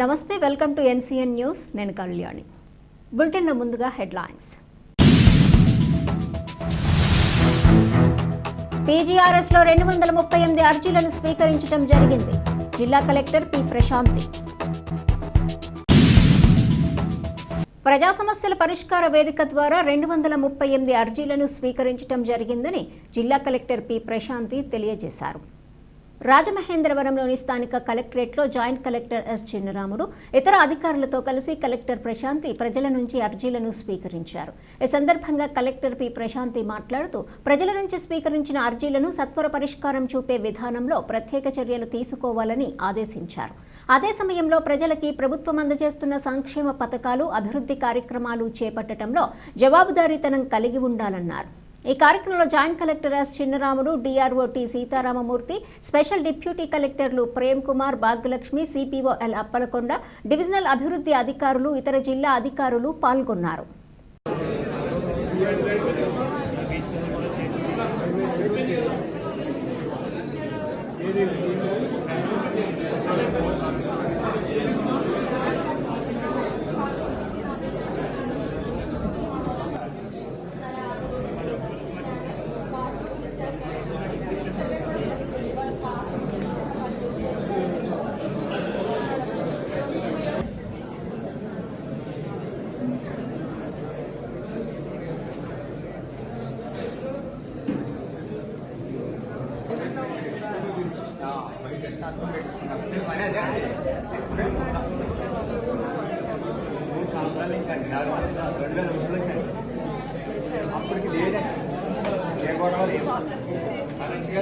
నమస్తే welcome to NCN news. నేను కళ్యాణి. బులెటిన్లో ముందుగా హెడ్లైన్స్. పీజీఆర్ఎస్లో రెండు వందల ముప్పై ఎనిమిది అర్జీలను స్వీకరించడం జరిగింది. జిల్లా కలెక్టర్ పి. ప్రశాంతి. ప్రజా సమస్యల పరిష్కార వేదిక ద్వారా రెండు వందల ముప్పై ఎనిమిది అర్జీలను స్వీకరించడం జరిగిందని జిల్లా కలెక్టర్ పి. ప్రశాంతి తెలియజేశారు. రాజమహేంద్రవరంలోని స్థానిక కలెక్టరేట్లో జాయింట్ కలెక్టర్ ఎస్ చిన్నరాముడు ఇతర అధికారులతో కలిసి కలెక్టర్ ప్రశాంతి ప్రజల నుంచి అర్జీలను స్వీకరించారు. ఈ సందర్భంగా కలెక్టర్ పి ప్రశాంతి మాట్లాడుతూ ప్రజల నుంచి స్వీకరించిన అర్జీలను సత్వర పరిష్కారం చూపే విధానంలో ప్రత్యేక చర్యలు తీసుకోవాలని ఆదేశించారు. అదే సమయంలో ప్రజలకి ప్రభుత్వం అందజేస్తున్న సంక్షేమ పథకాలు అభివృద్ధి కార్యక్రమాలు చేపట్టడంలో జవాబుదారీతనం కలిగి ఉండాలన్నారు. ఈ కార్యక్రమంలో joint collector S Chinnaramudu DRO T Sitaramamurthy special deputy కలెక్టర్లు Prem Kumar Bhagyalakshmi CPO L Appalakonda divisional అభివృద్ధి అధికారులు ఇతర జిల్లా అధికారులు పాల్గొన్నారు మూడు సంవత్సరాల నుంచి అండి నాలుగు సంవత్సరాలు రెండు వేల ఒకటిలో వచ్చండి అప్పటికి లేదండి ఏ గొడవ లేదు కరెక్ట్గా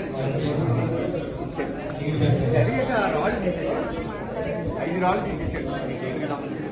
జరిగాక రాళ్ళు తీసేసారు ఐదు రాళ్ళు తీసేసారు ఈ చేయడానికి సంబంధించి